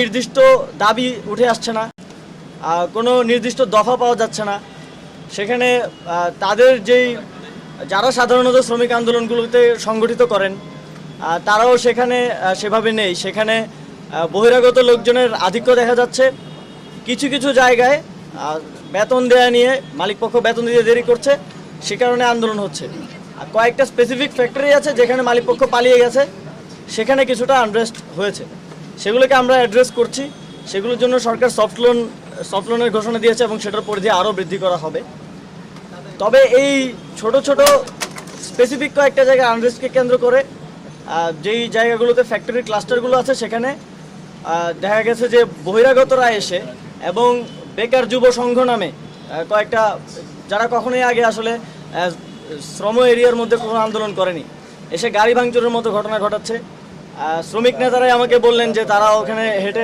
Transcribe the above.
নির্দিষ্ট দাবি উঠে আসছে না কোনো নির্দিষ্ট দফা পাওয়া যাচ্ছে না। সেখানে তাদের যেই, যারা সাধারণত শ্রমিক আন্দোলনগুলোতে সংগঠিত করেন তারাও সেখানে সেভাবে নেই। সেখানে বহিরাগত লোকজনের আধিক্য দেখা যাচ্ছে। কিছু কিছু জায়গায় বেতন দেয়া নিয়ে মালিকপক্ষ বেতন দিতে দেরি করছে, সে কারণে আন্দোলন হচ্ছে। কয়েকটা স্পেসিফিক ফ্যাক্টরি আছে যেখানে মালিকপক্ষ পালিয়ে গেছে, সেখানে কিছুটা আনরেস্ট হয়েছে। সেগুলোকে আমরা অ্যাড্রেস করছি। সেগুলোর জন্য সরকার সফট লোন সফট লোনের ঘোষণা দিয়েছে এবং সেটার পরিধি আরও বৃদ্ধি করা হবে। তবে এই ছোট ছোট স্পেসিফিক কয়েকটা জায়গায় আনরেস্টকে কেন্দ্র করে যেই জায়গাগুলোতে ফ্যাক্টরি ক্লাস্টারগুলো আছে সেখানে দেখা গেছে যে বহিরাগতরা এসে এবং বেকার যুব সংঘ নামে কয়েকটা, যারা কখনোই আগে আসলে শ্রম এরিয়ার মধ্যে কোনো আন্দোলন করেনি, এসে গাড়ি ভাঙচুরের মতো ঘটনা ঘটাচ্ছে। শ্রমিক নেতারাই আমাকে বললেন যে তারা ওখানে হেঁটে